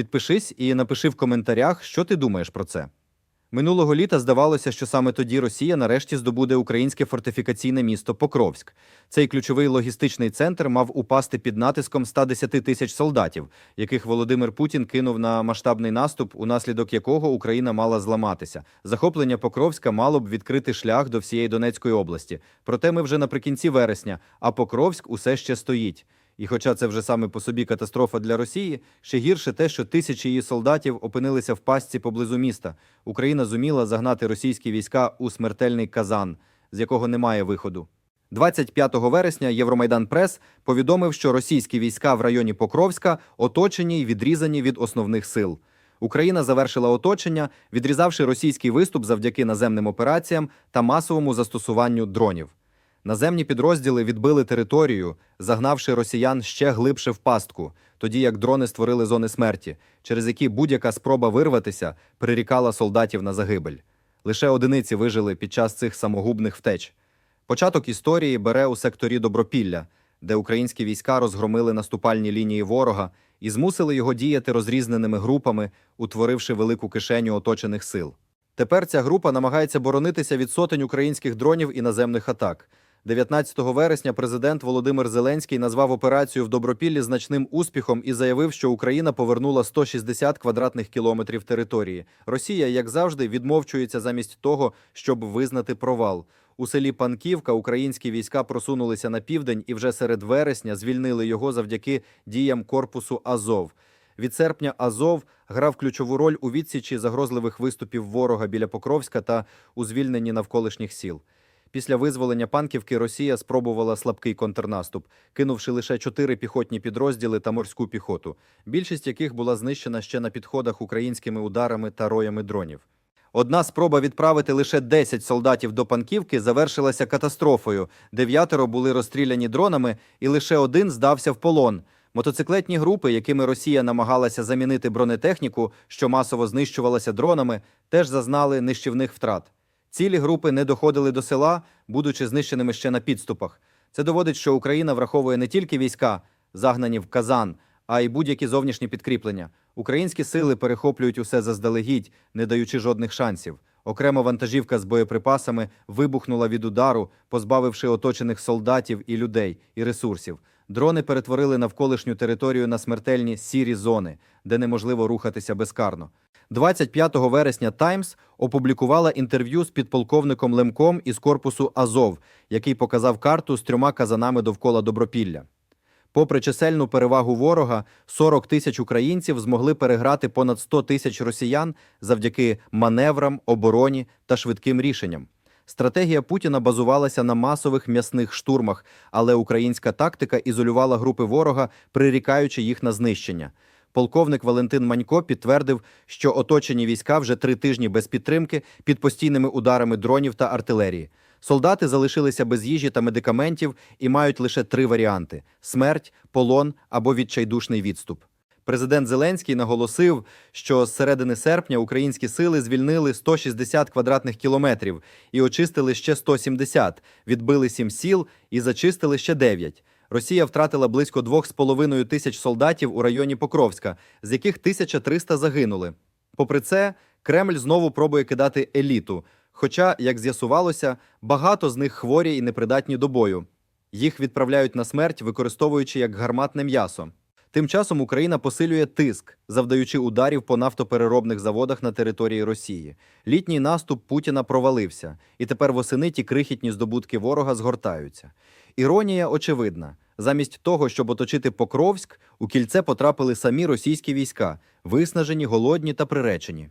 Підпишись і напиши в коментарях, що ти думаєш про це. Минулого літа здавалося, що саме тоді Росія нарешті здобуде українське фортифікаційне місто Покровськ. Цей ключовий логістичний центр мав упасти під натиском 110 тисяч солдатів, яких Володимир Путін кинув на масштабний наступ, унаслідок якого Україна мала зламатися. Захоплення Покровська мало б відкрити шлях до всієї Донецької області. Проте ми вже наприкінці вересня, а Покровськ усе ще стоїть. І хоча це вже саме по собі катастрофа для Росії, ще гірше те, що тисячі її солдатів опинилися в пастці поблизу міста. Україна зуміла загнати російські війська у смертельний казан, з якого немає виходу. 25 вересня Євромайдан Прес повідомив, що російські війська в районі Покровська оточені й відрізані від основних сил. Україна завершила оточення, відрізавши російський виступ завдяки наземним операціям та масовому застосуванню дронів. Наземні підрозділи відбили територію, загнавши росіян ще глибше в пастку, тоді як дрони створили зони смерті, через які будь-яка спроба вирватися прирікала солдатів на загибель. Лише одиниці вижили під час цих самогубних втеч. Початок історії бере у секторі Добропілля, де українські війська розгромили наступальні лінії ворога і змусили його діяти розрізненими групами, утворивши велику кишеню оточених сил. Тепер ця група намагається боронитися від сотень українських дронів і наземних атак. 19 вересня президент Володимир Зеленський назвав операцію в Добропіллі значним успіхом і заявив, що Україна повернула 160 квадратних кілометрів території. Росія, як завжди, відмовчується замість того, щоб визнати провал. У селі Панківка українські війська просунулися на південь і вже серед вересня звільнили його завдяки діям корпусу Азов. Від серпня Азов грав ключову роль у відсічі загрозливих виступів ворога біля Покровська та у звільненні навколишніх сіл. Після визволення Панківки Росія спробувала слабкий контрнаступ, кинувши лише чотири піхотні підрозділи та морську піхоту, більшість яких була знищена ще на підходах українськими ударами та роями дронів. Одна спроба відправити лише 10 солдатів до Панківки завершилася катастрофою. Дев'ятеро були розстріляні дронами, і лише один здався в полон. Мотоциклетні групи, якими Росія намагалася замінити бронетехніку, що масово знищувалася дронами, теж зазнали нищівних втрат. Цілі групи не доходили до села, будучи знищеними ще на підступах. Це доводить, що Україна враховує не тільки війська, загнані в Казан, а й будь-які зовнішні підкріплення. Українські сили перехоплюють усе заздалегідь, не даючи жодних шансів. Окрема вантажівка з боєприпасами вибухнула від удару, позбавивши оточених солдатів і людей, і ресурсів. Дрони перетворили навколишню територію на смертельні сірі зони, де неможливо рухатися безкарно. 25 вересня Таймс опублікувала інтерв'ю з підполковником Лемком із корпусу Азов, який показав карту з трьома казанами довкола Добропілля. Попри чисельну перевагу ворога, 40 тисяч українців змогли переграти понад 100 тисяч росіян завдяки маневрам, обороні та швидким рішенням. Стратегія Путіна базувалася на масових м'ясних штурмах, але українська тактика ізолювала групи ворога, прирікаючи їх на знищення. Полковник Валентин Манько підтвердив, що оточені війська вже три тижні без підтримки під постійними ударами дронів та артилерії. Солдати залишилися без їжі та медикаментів і мають лише три варіанти: смерть, полон або відчайдушний відступ. Президент Зеленський наголосив, що з середини серпня українські сили звільнили 160 квадратних кілометрів і очистили ще 170, відбили сім сіл і зачистили ще 9. Росія втратила близько 2,5 тисяч солдатів у районі Покровська, з яких 1300 загинули. Попри це, Кремль знову пробує кидати еліту. Хоча, як з'ясувалося, багато з них хворі і непридатні до бою. Їх відправляють на смерть, використовуючи як гарматне м'ясо. Тим часом Україна посилює тиск, завдаючи ударів по нафтопереробних заводах на території Росії. Літній наступ Путіна провалився, і тепер восени ті крихітні здобутки ворога згортаються. Іронія очевидна: замість того, щоб оточити Покровськ, у кільце потрапили самі російські війська, виснажені, голодні та приречені.